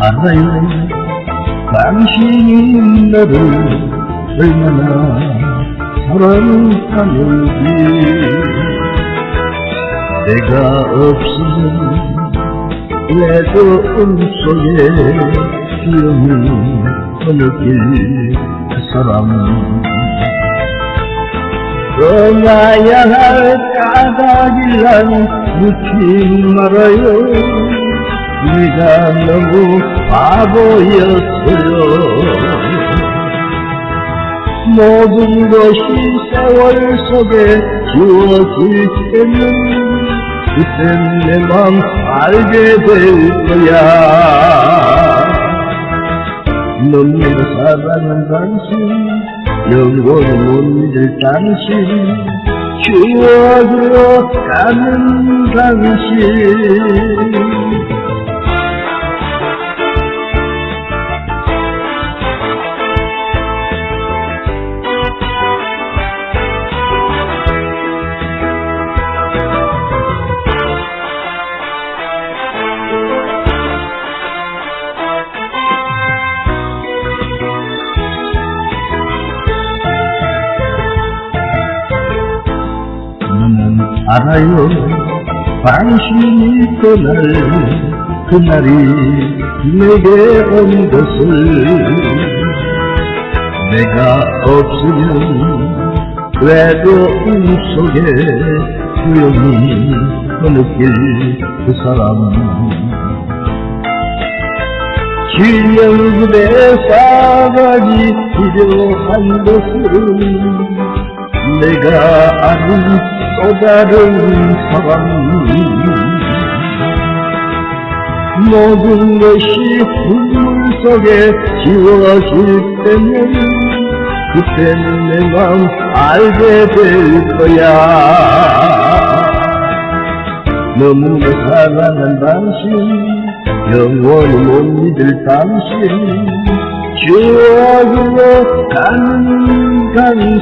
알아요. 당신이 나를 얼마나 사랑하는지. 내가 없으면 왜도 꿈속에 기억이 흐느낄 그 사람. 떠나야 할 까닭을 난 묻지 말아요 네가 너무 바보였어요. 모든 것이 세월 속에 지워질 때는 그땐 내맘 알게 될 거야. 너무나 사랑한 당신 영원히 못 잊을 당신. 추억으로 가는 당신 나는 알아요. 당신이 떠날 그날이 내게 온 것을. 내가 없으면 그래도 꿈속에 조용히 흐느낄 그 사람. 질량급의 싸가지 필요한 것은 내가 아는 또 다른 사람 모든 것이 눈물 속에 지워질 때면 그때는 내 마음 알게 될 거야. 너무나 사랑한 당신 영원히 못 믿을 당신 추억으로 가는 당신